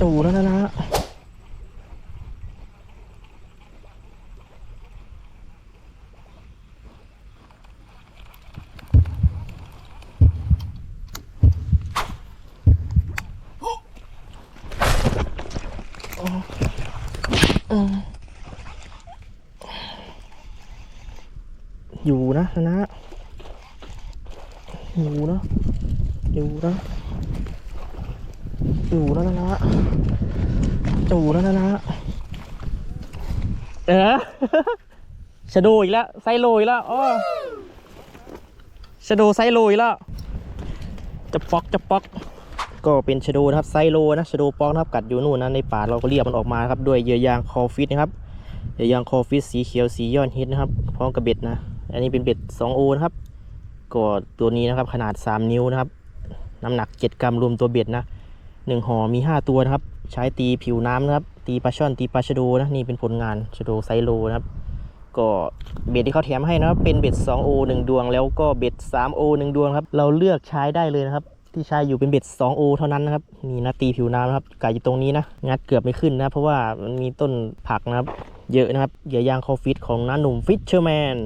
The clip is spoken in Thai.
จูแล้วนะนะอยู่นะนะนะอยู่นะอยู่นะ อยู่แล้วนะนะจู่แล้วนะนะเออชะโดอีกแล้วไซโลอีกแล้วอ้อชะโดไซโลอีกแล้วจะป๊อกจะป๊อก ก็เป็นชะโดนะครับไซโลนะชะโดป๊อกนะครับกัดอยู่นู่นนะในป่าเราก็เรียกมันออกมาครับด้วยเยื่อยางคอฟิตนะครับเยื่อยางคอฟิตสีเขียวสีย้อนฮิตนะครับพร้อมกับเบ็ดนะ อันนี้เป็นเบ็ด2โอนะครับก็ตัวนี้นะครับขนาด 3 นิ้วนะครับน้ำหนัก 7 กรัมรวมตัวเบ็ดนะ หนึ่งห่อมี5ตัวนะครับ ใช้ตีผิวน้ำนะครับ ตีปลาช่อนตีปลาชะโดนะนี่เป็นผลงานชะโดไซโลนะครับ ก็เบ็ดที่เขาแถมให้นะครับเป็นเบ็ด 2O 1 ดวง แล้วก็เบ็ด 3O 1 ดวงครับเราเลือกใช้ได้เลยนะครับ ที่ใช้อยู่เป็นเบ็ด 2O เท่านั้นนะครับนี่นะตีผิวน้ำนะครับไก่อยู่ตรงนี้นะงัดเกือบไม่ขึ้นนะเพราะว่ามันมีต้นผักนะครับเยอะนะครับเหยื่อยางคอฟิตของน้าหนุ่มฟิชเชอร์แมน